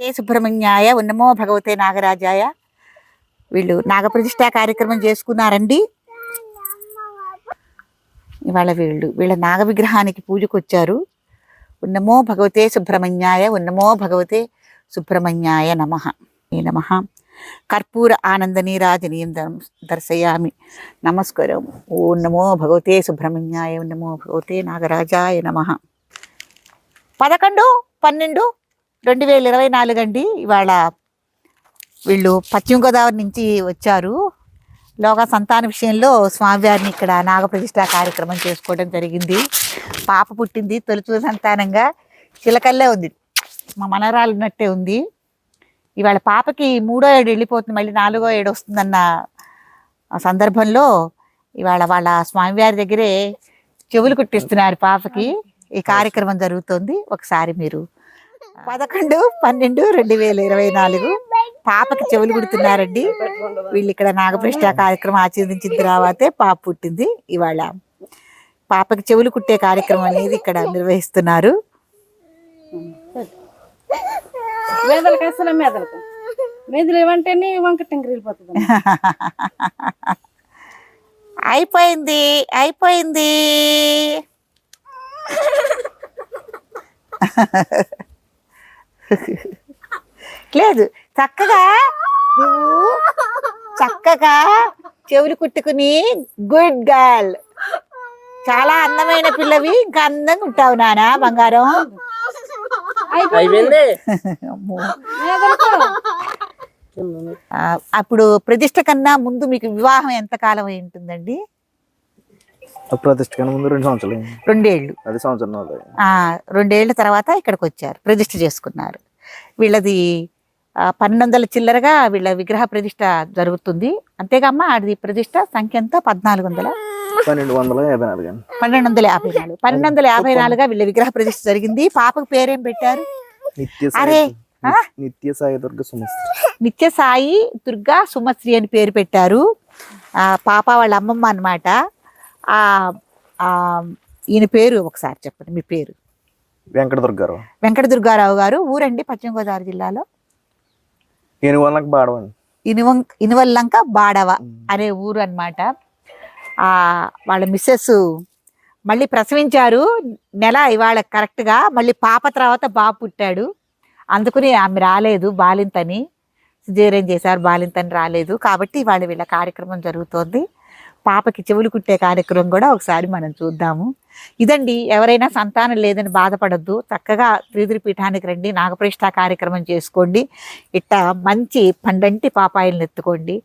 ఏ సుబ్రహ్మణ్యాయ ఉన్నమో భగవతే నాగరాజాయ. వీళ్ళు నాగప్రతిష్ట కార్యక్రమం చేసుకున్నారండి. ఇవాళ వీళ్ళు వీళ్ళ నాగ విగ్రహానికి పూజకు వచ్చారు ఉన్నమో భగవతే సుబ్రహ్మణ్యాయ ఉన్నమో భగవతే సుబ్రహ్మణ్యాయ నమ. నమ? కర్పూర ఆనంద నీరాజనీయం దర్శయామి. నమస్కారం. ఓ నమో భగవతే సుబ్రహ్మణ్యాయ నమో భగవతే నాగరాజాయ నమ. పదకొండు పన్నెండు రెండు వేల ఇరవై నాలుగు అండి. ఇవాళ వీళ్ళు పశ్చిమ గోదావరి నుంచి వచ్చారు. లోగా సంతాన విషయంలో స్వామివారిని ఇక్కడ నాగప్రతిష్ఠ కార్యక్రమం చేసుకోవడం జరిగింది. పాప పుట్టింది తొలుచు సంతానంగా చిలకల్లే ఉంది. మా మనరాలు ఉన్నట్టే ఉంది. ఇవాళ పాపకి మూడో ఏడు వెళ్ళిపోతుంది మళ్ళీ నాలుగో ఏడు వస్తుందన్న సందర్భంలో ఇవాళ వాళ్ళ స్వామివారి దగ్గరే చెవులు కుట్టిస్తున్నారు పాపకి. ఈ కార్యక్రమం జరుగుతుంది. ఒకసారి మీరు పదకొండు పన్నెండు రెండు వేల ఇరవై నాలుగు. పాపకి చెవులు కుడుతున్నారండి వీళ్ళు ఇక్కడ నాగప్రతిష్ఠ కార్యక్రమం ఆచరించిన తర్వాతే పాప పుట్టింది ఇవాళ. పాపకి చెవులు కుట్టే కార్యక్రమం అనేది ఇక్కడ నిర్వహిస్తున్నారు. మేదలకు అసలు మేదలకు. మేదలు ఏమంటేనే వెళ్ళిపోతుంది అయిపోయింది అయిపోయింది. లేదు. చక్కగా నువ్వు చక్కగా చెవులు కుట్టుకుని గుడ్ గర్ల్. చాలా అందమైన పిల్లవి. ఇంకా అందంగా ఉంటావు నానా బంగారం. అమ్మో. ఆ, అప్పుడు ప్రతిష్ట కన్నా ముందు మీకు వివాహం ఎంత కాలం అయి ఉంటుందండి? ప్రతిష్ట కన్నా ముందు రెండు సంవత్సరాలు. రెండేళ్ళు. అది సంవత్సరం రెండేళ్ళ తర్వాత ఇక్కడికి వచ్చారు. ప్రతిష్ఠ చేసుకున్నారు. వీళ్ళది పన్నెండు వందల చిల్లరగా వీళ్ళ విగ్రహ ప్రతిష్ఠ జరుగుతుంది. అంతేగామ్మ అది ప్రతిష్ఠ సంఖ్య ఎంత పద్నాలుగు వందల. పన్నెండు వందల యాభై నాలుగు పన్నెండు వందల యాభై నాలుగు. పన్నెండు వందల యాభై నాలుగుగా వీళ్ళ విగ్రహ ప్రతిష్ఠ జరిగింది. పాపకు పేరేం పెట్టారు? నిత్య అరే? నిత్య సాయి దుర్గ సుమస్త నిత్య సాయి దుర్గా సుమశ్రీ అని పేరు పెట్టారు. ఆ పాప వాళ్ళ అమ్మమ్మ ఆ, ఈయన పేరు ఒకసారి చెప్పండి మీ పేరు. వెంకట దుర్గారావు వెంకట దుర్గారావు గారు ఊరండి పశ్చిమ గోదావరి జిల్లాలో? ఏను వాళ్ళకి బాడవండి ఇనువం ఇనువల్లంక బాడవ అనే ఊరు అన్నమాట. ఆ వాళ్ళ మిస్సెస్ మళ్ళీ ప్రసవించారు నెల ఇవాళ కరెక్ట్గా మళ్ళీ పాప తర్వాత బాబు పుట్టాడు. అందుకని ఆమె రాలేదు బాలింతని. సిజేరియన్ చేశారు బాలింతని రాలేదు. కాబట్టి ఇవాళ వీళ్ళ కార్యక్రమం జరుగుతోంది. పాపకి చెవులు కుట్టే కార్యక్రమం కూడా ఒకసారి మనం చూద్దాము. ఇదండి ఎవరైనా సంతానం లేదని బాధపడద్దు. చక్కగా త్రిదిరి పీఠానికి రండి నాగప్రతిష్ఠ కార్యక్రమం చేసుకోండి. ఇట్ట మంచి పండంటి పాపాయిలను ఎత్తుకోండి.